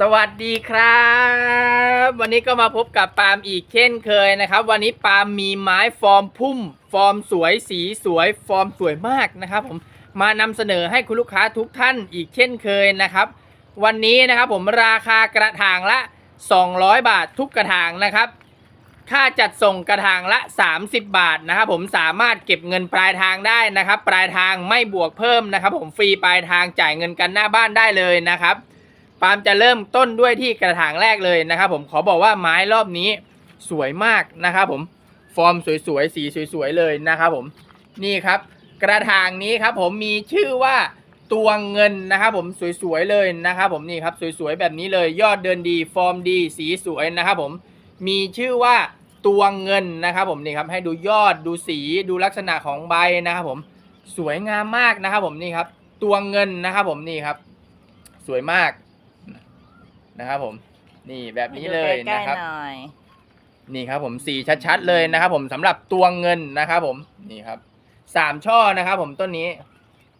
สวัสดีครับ วันนี้ก็มาพบกับปาล์มอีกเช่นเคยนะครับ วันนี้ปาล์มมีไม้ฟอร์มพุ่ม ฟอร์มสวยสีสวย ฟอร์มสวยมากนะครับ ผมมานำเสนอให้คุณลูกค้าทุกท่านอีกเช่นเคยนะครับ วันนี้นะครับผมราคากระถางละ 200 บาททุกกระถางนะครับ ค่าจัดส่งกระถางละ 30 บาทนะครับผมสามารถเก็บเงินปลายทางได้นะครับ ปลายทางไม่บวกเพิ่มนะครับ ผมฟรีปลายทางจ่ายเงินกันหน้าบ้านได้เลยนะครับ ปาล์มจะเริ่มต้นด้วยที่กระถางแรกเลยนะครับ ผมขอบอกว่าไม้รอบนี้สวยมากนะครับผมฟอร์มสวยๆสีสวยๆเลยนะครับผมนี่ครับ กระถางนี้ครับผมมีชื่อว่าตัวเงินนะครับผมสวยๆเลยนะครับผมนี่ครับสวยๆแบบนี้เลยยอดเดินดีฟอร์มดีสีสวยนะครับผมมีชื่อว่าตัวเงินนะครับผมนี่ครับให้ดูยอดดูสีดูลักษณะของใบนะครับผมสวยงามมากนะครับผมนี่ครับตัวเงินนะครับผมนี่ครับ สวยมาก นะครับผมนี่แบบนี้เลยใกล้นะครับๆหน่อยนี่ครับผมสีชัดๆเลยนะครับ ผมสำหรับตัวเงินนะครับ ผมนี่ครับสามช่อนะครับ ผมต้นนี้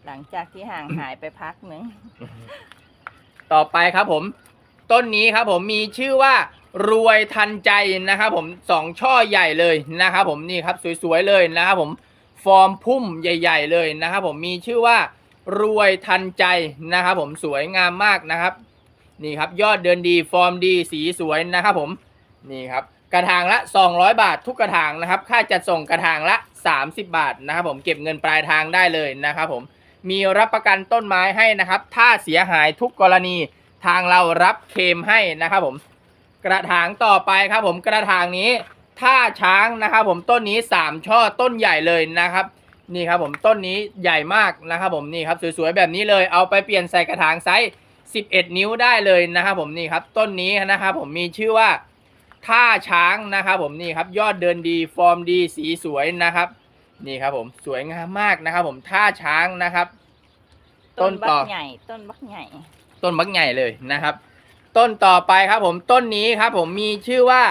หลังจากที่ห่างหายไปพักหนึ่งต่อไปครับผม ต้นนี้ครับ ผมมีชื่อว่ารวยทันใจนะครับ ผมสองช่อใหญ่เลยนะครับ ผมนี่ครับสวยๆเลยนะครับผมฟอร์มพุ่มใหญ่ ๆ เลยนะครับ ผมมีชื่อว่ารวยทันใจนะครับ ผมสวยงามมากนะครับ นี่ครับยอดเดินดีฟอร์มดีสีสวยนะครับผมนี่ครับกระถางละ 200 บาททุกกระถางนะครับ ค่าจัดส่งกระถางละ 30 บาทนะครับผมเก็บเงินปลายทางได้เลยนะครับผมมีรับประกันต้นไม้ให้นะครับ ถ้าเสียหายทุกกรณีทางเรารับเคลมให้นะครับผมกระถางต่อไปครับผมกระถางนี้ท่าช้างนะครับผมต้นนี้ 3 ช่อต้นใหญ่เลยนะครับนี่ครับผมต้นนี้ใหญ่มากนะครับผมนี่ครับสวยๆแบบนี้เลยเอาไปเปลี่ยนใส่กระถางไซส์ 11 นิ้วได้เลยนะครับผมนี่ครับต้นนี้นะครับผมมีชื่อว่าท่าช้างนะครับผมนี่ครับยอดเดินดีฟอร์มดีสีสวยนะครับนี่ครับผมสวยงามมากนะครับผมท่าช้างนะครับ ต้นบัต่อกใหญ่ ต้นบักใหญ่ ต้นบักใหญ่เลยนะครับ ต้นต่อไปครับผมต้นนี้ครับผมมีชื่อว่า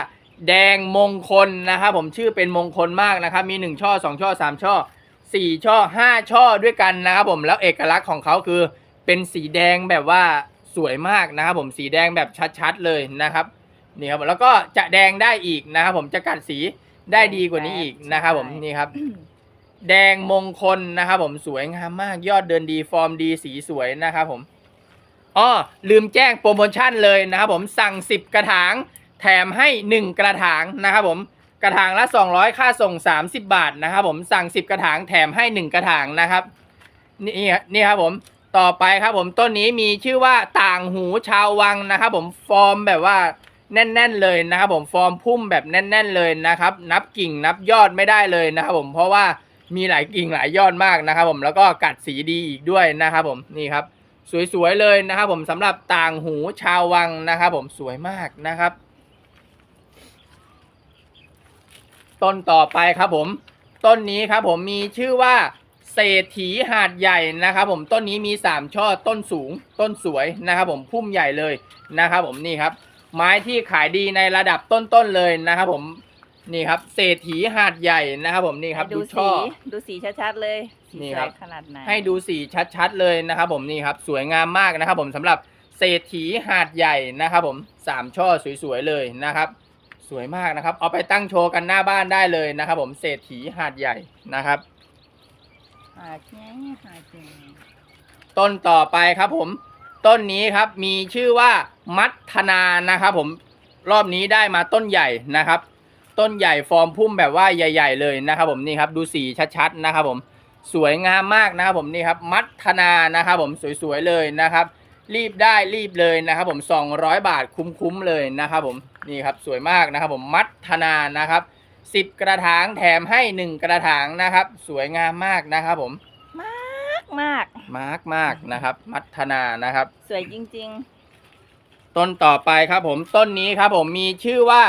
แดงมงคลนะครับผมชื่อเป็นมงคลมากนะครับ มี1ช่อ2ช่อ3ช่อ4ช่อ5ช่อด้วยกันนะครับผมแล้วเอกลักษณ์ของเขาคือ เป็นสีแดงแบบว่าสวยมากนะครับผมสีแดงแบบชัดๆเลยนะครับนี่ครับแล้วก็จะแดงได้อีกนะครับผมจะกัดสีได้ดีกว่านี้อีกนะครับผมนี่ครับ แดงมงคลนะครับผมสวยงามมากยอดเดินดีฟอร์มดีสีสวยนะครับผมอ้อลืมแจ้งโปรโมชั่นเลยนะครับผมสั่ง 10 กระถาง แถมให้ 1 กระถางนะครับผมกระถางละ 200 ค่าส่ง 30 บาทนะครับผมสั่ง 10 กระถางแถมให้ 1 กระถางนะครับนี่นี่ครับผม ต่อไปครับผมต้นนี้มีชื่อว่าต่างหูชาววังนะครับผมฟอร์มแบบว่าแน่น ๆ เลยนะครับผมฟอร์มพุ่มแบบแน่น ๆ เลยนะครับ นับกิ่งนับยอดไม่ได้เลยนะครับผมเพราะว่ามีหลายกิ่งหลายยอดมากนะครับ ผมแล้วก็กัดสีดีอีกด้วยนะครับผมนี่ครับ สวย ๆ เลยนะครับผมสำหรับต่างหูชาววังนะครับผมสวยมากนะครับ ต้นต่อไปครับผม ต้นนี้ครับผมมีชื่อว่า เศรษฐีหาดใหญ่นะครับผมต้นนี้มี 3 ช่อต้นสูงต้นสวยนะครับผมพุ่มใหญ่เลยนะครับผมนี่ครับ ไม้ที่ขายดีในระดับต้นๆเลยนะครับผมนี่ครับเศรษฐีหาดใหญ่นะครับผมนี่ครับให้ดูดูช่อสีดูสีชัดๆเลยสีนี่สครัวยบขนาดไหนให้ดูสีชัดๆเลยนะครับผมนี่ครับสวยงามมากนะครับผมสำหรับเศรษฐีหาดใหญ่นะครับผมสามช่อสวยๆเลยนะครับ สวยมากนะครับ เอาไปตั้งโชว์กันหน้าบ้านได้เลยนะครับผมเศรษฐีหาดใหญ่นะครับ หาแง่หาแง่ต้นต่อไปครับผม ต้นนี้ครับมีชื่อว่ามัทนานะครับผมรอบนี้ได้มาต้นใหญ่นะครับ ต้นใหญ่ฟอร์มพุ่มแบบว่าใหญ่ ๆ เลยนะครับ ผมนี่ครับดูสีชัดๆนะครับ ผมสวยงามมากนะครับผมนี่ครับมัทนานะครับผมสวยๆเลยนะครับ รีบได้รีบเลยนะครับผม200 บาทคุ้มๆเลยนะครับผมนี่ครับสวยมากนะครับผมมัทนานะครับ 10กระถางแถมให้1กระถางนะครับ สวยงามมากนะครับผมมากมากมาร์กมากนะครับ มัทนานะครับ สวยจริงต้นต่อไปครับผมต้นนี้ครับผมมีชื่อว่า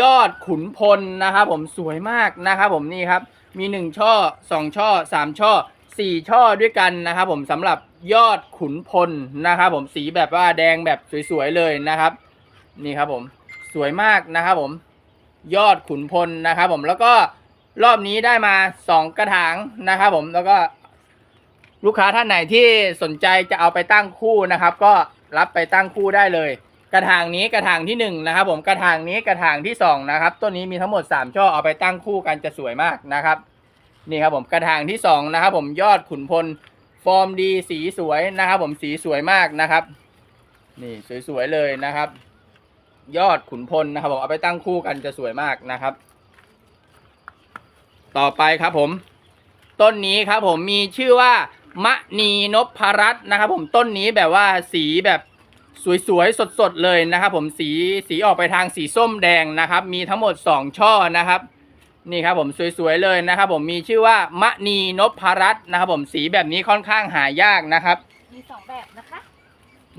ยอดขุนพลนะครับผมสวยมากนะครับผมนี่ครับ มีหนึ่งช่อสองช่อสามช่อสี่ช่อด้วยกันนะครับผมสำหรับยอดขุนพลนะครับผมสีแบบว่าแดงแบบสวยๆเลยนะครับ นี่ครับผมสวยมากนะครับผม ยอดขุนพลนะครับผมแล้วก็รอบนี้ได้มาสองกระถางนะครับผมแล้วก็ลูกค้าท่านไหนที่สนใจจะเอาไปตั้งคู่นะครับ ก็รับไปตั้งคู่ได้เลย กระถางนี้กระถางที่หนึ่งนะครับผมกระถางนี้กระถางที่สองนะครับต้นนี้มีทั้งหมดสามช่อเอาไปตั้งคู่กันจะสวยมากนะครับนี่ครับผมกระถางที่สองนะครับผมยอดขุนพลฟอร์มดีสีสวยนะครับ ผมสีสวยมากนะครับ นี่สวยๆเลยนะครับ ยอดขุนพลนะครับผมเอาไปตั้งคู่กันจะสวยมากนะครับ ต่อไปครับผม ต้นนี้ครับผมมีชื่อว่ามะนีนพรัตน์นะครับ ผมต้นนี้แบบว่าสีแบบสวยๆสดๆเลยนะครับ ผมสีสีออกไปทางสีส้มแดงนะครับ มีทั้งหมด 2 ช่อนะครับนี่ครับผมสวยๆเลยนะครับ ผมมีชื่อว่ามะนีนพรัตน์นะครับ ผมสีแบบนี้ค่อนข้างหายากนะครับ มีสองแบบนะคะ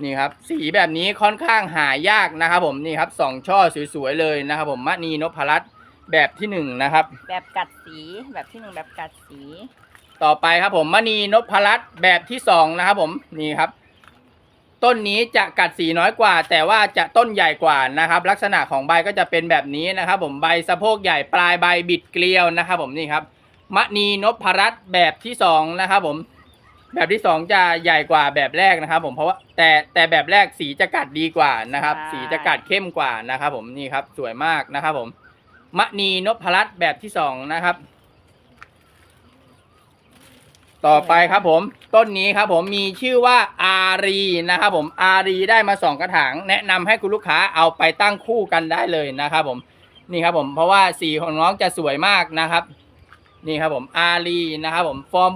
นี่ครับสีแบบนี้ค่อนข้างหายากนะครับ ผมนี่ครับสองช่อสวยๆเลยนะครับ ผมมะนีนพรัตน์แบบที่หนึ่งนะครับ แบบกัดสีแบบที่หนึ่งแบบกัดสี ต่อไปครับผมมณีนพรัตน์แบบที่สองนะครับ ผมนี่ครับ ต้นนี้จะกัดสีน้อยกว่า แต่ว่าจะต้นใหญ่กว่านะครับ ลักษณะของใบก็จะเป็นแบบนี้นะครับ ผมใบสะโพกใหญ่ปลายใบบิดเกลียวนะครับ ผมนี่ครับมณีนพรัตน์แบบที่สองนะครับ ผม แบบที่สองจะใหญ่กว่าแบบแรกนะครับ ผมเพราะว่าแต่แต่แบบแรกสีจะกัดดีกว่านะครับสีจะกัดเข้มกว่านะครับ ผมนี่ครับสวยมากนะครับ ผมมณีนพรัตน์แบบที่สองนะครับ ต่อไปครับ ผม ต้นนี้ครับ ผมมีชื่อว่าอารีนะครับ ผมอารีได้มาสองกระถาง แนะนำให้คุณลูกค้าเอาไปตั้งคู่กันได้เลยนะครับ ผมนี่ครับ ผมเพราะว่าสีของน้องจะสวยมากนะครับ นี่ครับผมอารีนะครับ ผมฟอร์ม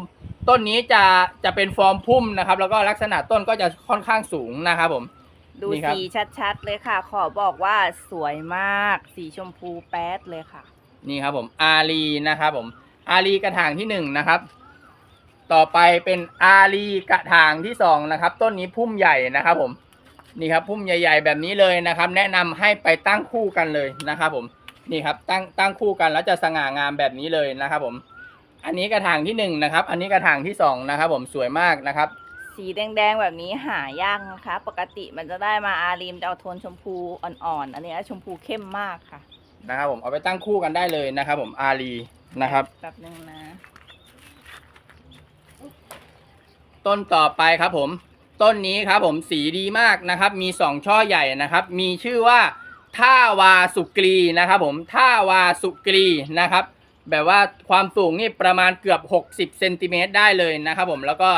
ต้นนี้จะจะเป็นฟอร์มพุ่มนะครับ แล้วก็ลักษณะต้นก็จะค่อนข้างสูงนะครับผม ดูนี่ครับ สีชัดๆเลยค่ะ ขอบอกว่าสวยมาก สีชมพูแป๊ดเลยค่ะ นี่ครับผมอารีนะครับผมอารีกระถางที่หนึ่งนะครับ ต่อไปเป็นอารีกระถางที่สองนะครับ ต้นนี้พุ่มใหญ่นะครับผมนี่ครับพุ่มใหญ่ ๆ แบบนี้เลยนะครับ แนะนำให้ไปตั้งคู่กันเลยนะครับผมนี่ครับตั้งตั้งคู่กันแล้วจะสง่างามแบบนี้เลยนะครับผม อันนี้กระถางที่หนึ่งนะครับ อันนี้กระถางที่สองนะครับ ผมสวยมากนะครับ สีแดงๆแบบนี้หายากนะคะ ปกติมันจะได้มาอารีมจะเอาโทนชมพูอ่อนๆ อันนี้ชมพูเข้มมากค่ะนะครับ ผมเอาไปตั้งคู่กันได้เลยนะครับ ผมอารีนะครับแบบนึงนะ ต้นต่อไปครับผม ต้นนี้ครับผมสีดีมากนะครับ มีสองช่อใหญ่นะครับ มีชื่อว่าท่าวาสุกรีนะครับ ผมท่าวาสุกรีนะครับ แบบว่าความสูงนี่ประมาณเกือบ 60เซนติเมตรได้เลยนะครับผมแล้วก็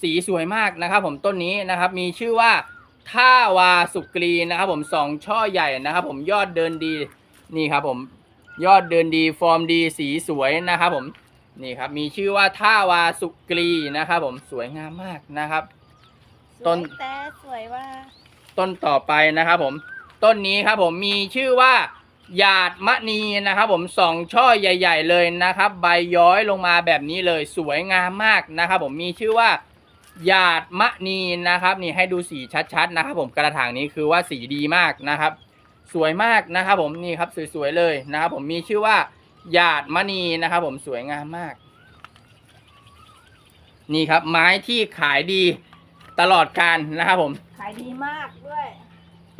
สีสวยมากนะครับผมต้นนี้นะครับมีชื่อว่าท่าวาสุกรีนะครับผมสองช่อใหญ่นะครับผมยอดเดินดีนี่ครับผมยอดเดินดีฟอร์มดีสีสวยนะครับผมนี่ครับมีชื่อว่าท่าวาสุกรีนะครับผมสวยงามมากนะครับ ต้นสวยแต่สวยว่า ต้นต่อไปนะครับผม ต้นนี้ครับผมมีชื่อว่า หยาดมะนีนะครับผมสองช่อใหญ่ ๆ เลยนะครับ ใบย้อยลงมาแบบนี้เลยสวยงามมากนะครับ ผมมีชื่อว่าหยาดมะนีนะครับ นี่ให้ดูสีชัดๆนะครับ ผมกระถางนี้คือว่าสีดีมากนะครับ สวยมากนะครับ ผมนี่ครับสวยๆเลยนะครับผมมีชื่อว่าหยาดมณีนะครับผมสวยงามมาก นี่ครับไม้ที่ขายดีตลอดการนะครับผมขายดีมากด้วย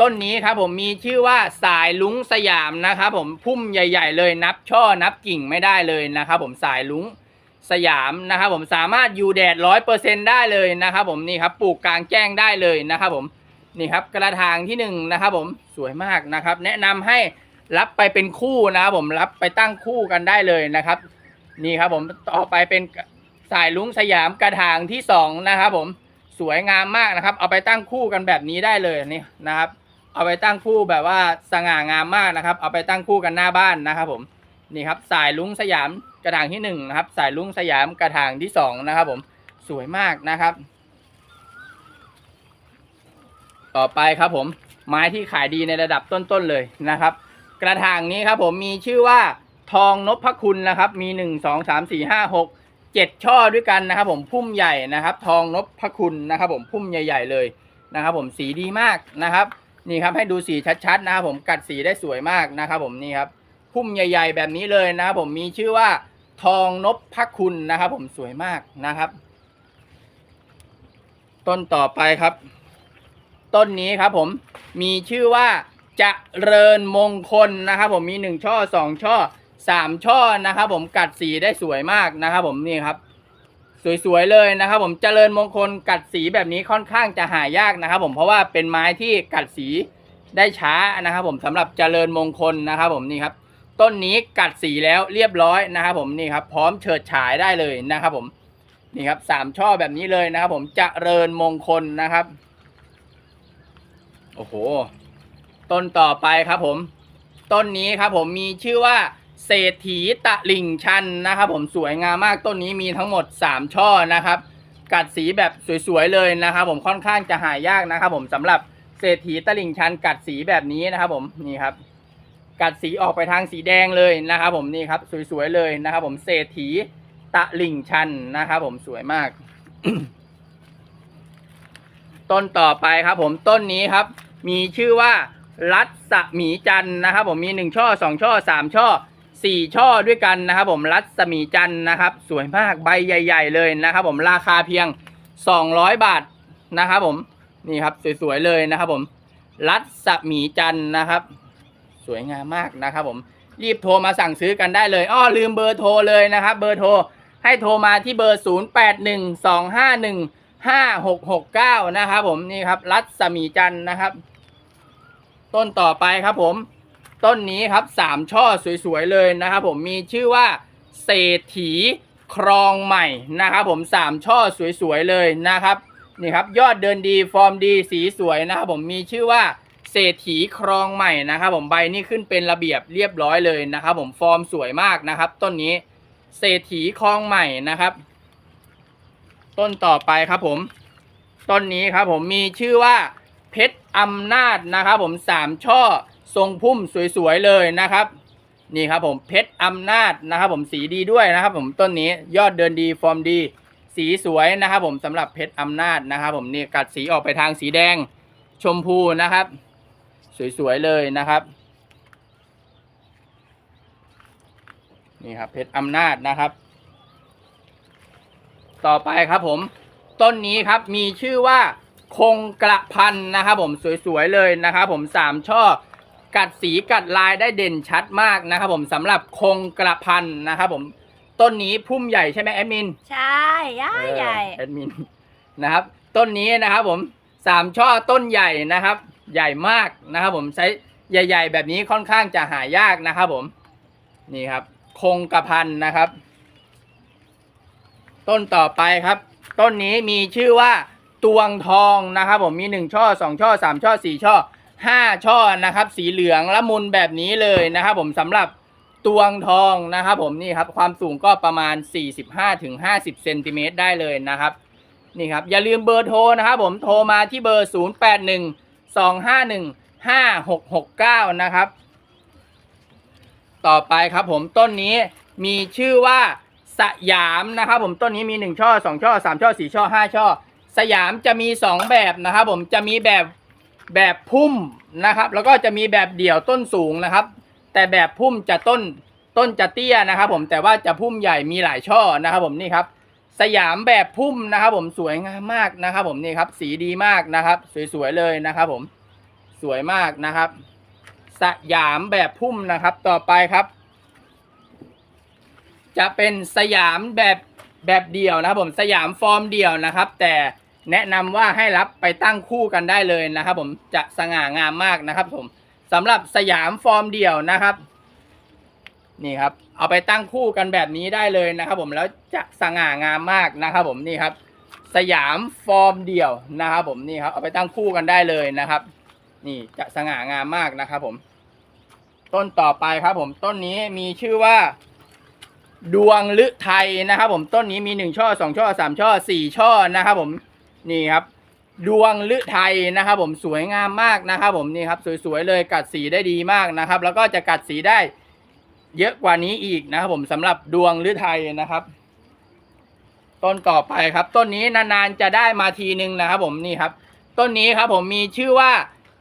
ต้นนี้ครับผมมีชื่อว่าสายลุงสยามนะครับผมพุ่มใหญ่ ๆ เลยนับช่อนับกิ่งไม่ได้เลยนะครับผมสายลุงสยามนะครับผมสามารถอยู่แดดร้อยเปอร์เซ็นได้เลยนะครับผมนี่ครับปลูกกลางแจ้งได้เลยนะครับผมนี่ครับกระถางที่หนึ่งนะครับผมสวยมากนะครับ แนะนำให้รับไปเป็นคู่นะครับผมรับไปตั้งคู่กันได้เลยนะครับ นี่ครับผมต่อไปเป็นสายลุงสยามกระถางที่สองนะครับผมสวยงามมากนะครับ เอาไปตั้งคู่กันแบบนี้ได้เลยนี่นะครับ เอาไปตั้งคู่แบบว่าสง่างามมากนะครับ เอาไปตั้งคู่กันหน้าบ้านนะครับ ผมนี่ครับสายลุงสยามกระถางที่หนึ่งนะครับ สายลุงสยามกระถางที่สองนะครับ ผมสวยมากนะครับ ต่อไปครับผมไม้ที่ขายดีในระดับต้นๆเลยนะครับ กระถางนี้ครับ ผมมีชื่อว่าทองนพคุณนะครับ มีหนึ่งสองสามสี่ห้าหกเจ็ดช่อด้วยกันนะครับ ผมพุ่มใหญ่นะครับ ทองนพคุณนะครับ ผมพุ่มใหญ่ ๆ เลยนะครับ ผมสีดีมากนะครับ นี่ครับให้ดูสีชัดๆนะครับผมกัดสีได้สวยมากนะครับผมนี่ครับพุ่มใหญ่ ๆ แบบนี้เลยนะครับผมมีชื่อว่าทองนบพคุณนะครับผมสวยมากนะครับ ต้นต่อไปครับ ต้นนี้ครับผมมีชื่อว่าจะเริญมงคลนะครับ ผมมีหนึ่งช่อสองช่อสามช่อนะครับ ผมกัดสีได้สวยมากนะครับ ผมนี่ครับ สวยๆเลยนะครับผมเจริญมงคลกัดสีแบบนี้ค่อนข้างจะหายากนะครับ ผมเพราะว่าเป็นไม้ที่กัดสีได้ช้านะครับ ผมสำหรับเจริญมงคลนะครับ ผมนี่ครับ ต้นนี้กัดสีแล้วเรียบร้อยนะครับ ผมนี่ครับ พร้อมเฉิดฉายได้เลยนะครับ ผมนี่ครับสามช่อแบบนี้เลยนะครับ ผมเจริญมงคลนะครับโอ้โหต้นต่อไปครับผม ต้นนี้ครับผมมีชื่อว่า เศรษฐีตะลิ่งชันนะครับ ผมสวยงามมากต้นนี้มีทั้งหมด 3 ช่อนะครับ กัดสีแบบสวยๆเลยนะครับ ผมค่อนข้างจะหายากนะครับ ผมสำหรับเศรษฐีตะลิ่งชัน กัดสีแบบนี้นะครับผมนี่ครับ กัดสีออกไปทางสีแดงเลยนะครับ ผมนี่ครับสวยๆเลยนะครับ ผมเศรษฐีตะลิ่งชันนะครับ ผมสวยมาก ต้นต่อไปครับ ผมต้นนี้ครับ มีชื่อว่ารัศมีจันนะครับ ผมมีหนึ่งช่อสองช่อสามช่อ สี่ช่อด้วยกันนะครับผมรัศมีจันนะครับ สวยมากใบใหญ่ ๆ เลยนะครับผมราคาเพียง 200 บาทนะครับผมนี่ครับสวยๆเลยนะครับผมรัศมีจันนะครับ สวยงามมากนะครับผมรีบโทรมาสั่งซื้อกันได้เลยอ้อลืมเบอร์โทรเลยนะครับ เบอร์โทรให้โทรมาที่เบอร์ 081251 5669 นะครับผมนี่ครับรัศมีจันนะครับ ต้นต่อไปครับผม ต้นนี้ครับสามช่อสวยๆเลยนะครับผมมีชื่อว่าเศรษฐีครองใหม่นะครับผมสามช่อสวยๆเลยนะครับนี่ครับยอดเดินดีฟอร์มดีสีสวยนะครับผมมีชื่อว่าเศรษฐีครองใหม่นะครับผมใบนี้ขึ้นเป็นระเบียบเรียบร้อยเลยนะครับผมฟอร์มสวยมากนะครับต้นนี้เศรษฐีครองใหม่นะครับ ต้นต่อไปครับผมต้นนี้ครับผมมีชื่อว่าเพชรอำนาจนะครับผมสามช่อ ทรงพุ่มสวยๆเลยนะครับ นี่ครับผมเพชรอำนาจนะครับ ผมสีดีด้วยนะครับ ผมต้นนี้ยอดเดินดีฟอร์มดี สีสวยนะครับผมสำหรับเพชรอำนาจนะครับ ผมนี่กัดสีออกไปทางสีแดงชมพูนะครับ สวยๆเลยนะครับนี่ครับเพชรอำนาจนะครับ ต่อไปครับผม ต้นนี้ครับมีชื่อว่าคงกระพันนะครับ ผมสวยๆเลยนะครับ ผมสามช่อ กัดสีกัดลายได้เด่นชัดมากนะครับผมสำหรับคงกระพันนะครับผมต้นนี้พุ่มใหญ่ใช่ไหมแอดมินใช่ย่าใหญ่เออแอดมินนะครับ ต้นนี้นะครับผมสามช่อต้นใหญ่นะครับ ใหญ่มากนะครับผมใช้ใหญ่ ๆ แบบนี้ค่อนข้างจะหายากนะครับผมนี่ครับ คงกระพันนะครับ ต้นต่อไปครับ ต้นนี้มีชื่อว่าตวงทองนะครับผมมีหนึ่งช่อสองช่อสามช่อสี่ช่อ ห้าช่อนะครับ สีเหลืองละมุนแบบนี้เลยนะครับ ผมสำหรับตวงทองนะครับ ผมนี่ครับความสูงก็ประมาณ 45ถึง50เซนติเมตรได้เลยนะครับนี่ครับอย่าลืมเบอร์โทรนะครับผมโทรมาที่เบอร์ 081 251 5669 นะครับ ต่อไปครับผมต้นนี้มีชื่อว่าสยามนะครับ ผมต้นนี้มีหนึ่งช่อสองช่อสามช่อสี่ช่อห้าช่อ สยามจะมีสองแบบนะครับผมจะมีแบบ แบบพุ่มนะครับ แล้วก็จะมีแบบเดี่ยวต้นสูงนะครับ แต่แบบพุ่มจะต้นต้นจะเตี้ยนะครับ ผมแต่ว่าจะพุ่มใหญ่มีหลายช่อนะครับ ผมนี่ครับ สยามแบบพุ่มนะครับ ผมสวยงามมากนะครับ ผมนี่ครับ สีดีมากนะครับ สวยๆเลยนะครับ ผมสวยมากนะครับ สยามแบบพุ่มนะครับต่อไปครับ จะเป็นสยามแบบแบบเดี่ยวนะครับ ผมสยามฟอร์มเดี่ยวนะครับ แต่ แนะนำว่าให้รับไปตั้งคู่กันได้เลยนะครับ ผมจะสง่างามมากนะครับ ผมสำหรับสยามฟอร์มเดี่ยวนะครับ นี่ครับ เอาไปตั้งคู่กันแบบนี้ได้เลยนะครับ ผมแล้วจะสง่างามมากนะครับ ผมนี่ครับ สยามฟอร์มเดี่ยวนะครับ ผมนี่ครับเอาไปตั้งคู่กันได้เลยนะครับ นี่จะสง่างามมากนะครับ ผม ต้นต่อไปครับ ผมต้นนี้มีชื่อว่าดวงฤทัยนะครับ ผมต้นนี้มีหนึ่งช่อสองช่อสามช่อสี่ช่อนะครับ ผม นี่ครับ ดวงฤทัยนะครับ ผมสวยงามมากนะครับผมนี่ครับสวยๆเลยกัดสีได้ดีมากนะครับ แล้วก็จะกัดสีได้เยอะกว่านี้อีกนะครับ ผมสำหรับดวงฤทัยนะครับ ต้นต่อไปครับ ต้นนี้นานๆจะได้มาทีนึงนะครับ ผมนี่ครับ ต้นนี้ครับผมมีชื่อว่า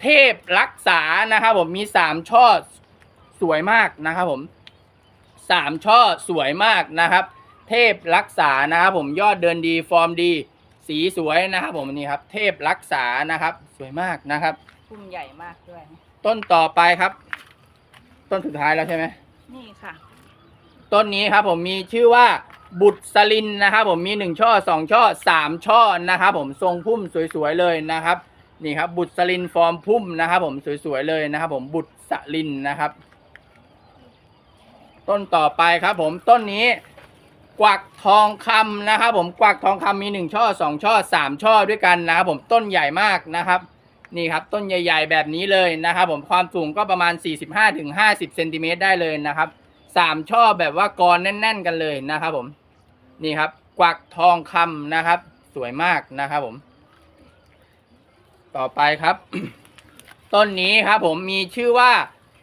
เทพรักษานะครับ ผมมีสามช่อสวยมากนะครับ ผมสามช่อสวยมากนะครับ เทพรักษานะครับ ผมยอดเดินดีฟอร์มดี สีสวยนะครับผมนี่ครับ เทพรักษานะครับ สวยมากนะครับ พุ่มใหญ่มากด้วย ต้นต่อไปครับ ต้นสุดท้ายแล้วใช่ไหมนี่ค่ะ ต้นนี้ครับผมมีชื่อว่าบุตรสลินนะครับ ผมมีหนึ่งช่อสองช่อสามช่อนะครับ ผมทรงพุ่มสวยๆเลยนะครับ นี่ครับ บุตรสลินฟอร์มพุ่มนะครับ ผมสวยๆเลยนะครับ ผมบุตรสลินนะครับ ต้นต่อไปครับ ผมต้นนี้ กวักทองคำนะครับผมกวักทองคำมีหนึ่งช่อสองช่อสามช่อด้วยกันนะครับผมต้นใหญ่มากนะครับนี่ครับต้นใหญ่ ๆ แบบนี้เลยนะครับผมความสูงก็ประมาณ 45-50เซนติเมตรได้เลยนะครับสามช่อแบบว่ากรแน่น ๆ กันเลยนะครับผมนี่ครับกวักทองคำนะครับ สวยมากนะครับผม ต่อไปครับ ต้นนี้ครับผมมีชื่อว่า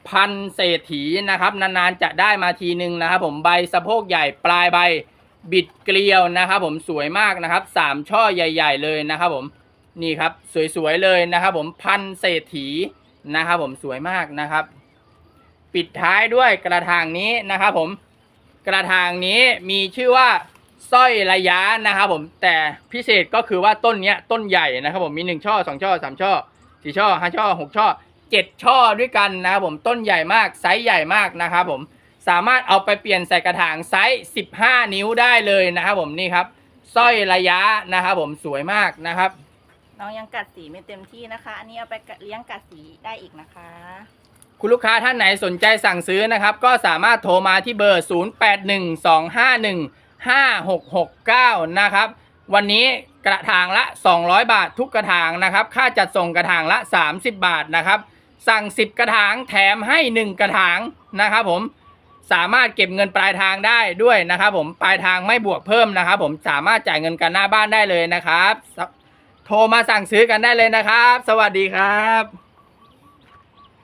พันเศรษฐีนะครับ นานๆจะได้มาทีนึงนะครับ ผมใบสะโพกใหญ่ปลายใบบิดเกลียวนะครับ ผมสวยมากนะครับสามช่อใหญ่ ๆ เลยนะครับ ผมนี่ครับสวยๆเลยนะครับ ผมพันเศรษฐีนะครับ ผมสวยมากนะครับ ปิดท้ายด้วยกระถางนี้นะครับ ผมกระถางนี้มีชื่อว่าสร้อยระยะนะครับผมแต่พิเศษก็คือว่าต้นเนี้ยต้นใหญ่นะครับ ผมมีหนึ่งช่อสองช่อสามช่อสี่ช่อห้าช่อหกช่อ เจ็ดช่อด้วยกันนะครับผมต้นใหญ่มากไซส์ใหญ่มากนะครับผมสามารถเอาไปเปลี่ยนใส่กระถางไซส์ 15 นิ้วได้เลยนะครับผมนี่ครับสร้อยระยะนะครับผมสวยมากนะครับ น้องยังกัดสีไม่เต็มที่นะคะ อันนี้เอาไปเลี้ยงกัดสีได้อีกนะคะ คุณลูกค้าท่านไหนสนใจสั่งซื้อนะครับ ก็สามารถโทรมาที่เบอร์ 0812515669 นะครับ วันนี้กระถางละ 200 บาททุกกระถางนะครับ ค่าจัดส่งกระถางละ 30 บาทนะครับ สั่ง 10 กระถางแถมให้ 1 กระถางนะครับผมสามารถเก็บเงินปลายทางได้ด้วยนะครับผมปลายทางไม่บวกเพิ่มนะครับผมสามารถจ่ายเงินกันหน้าบ้านได้เลยนะครับ โทรมาสั่งซื้อกันได้เลยนะครับ สวัสดีครับ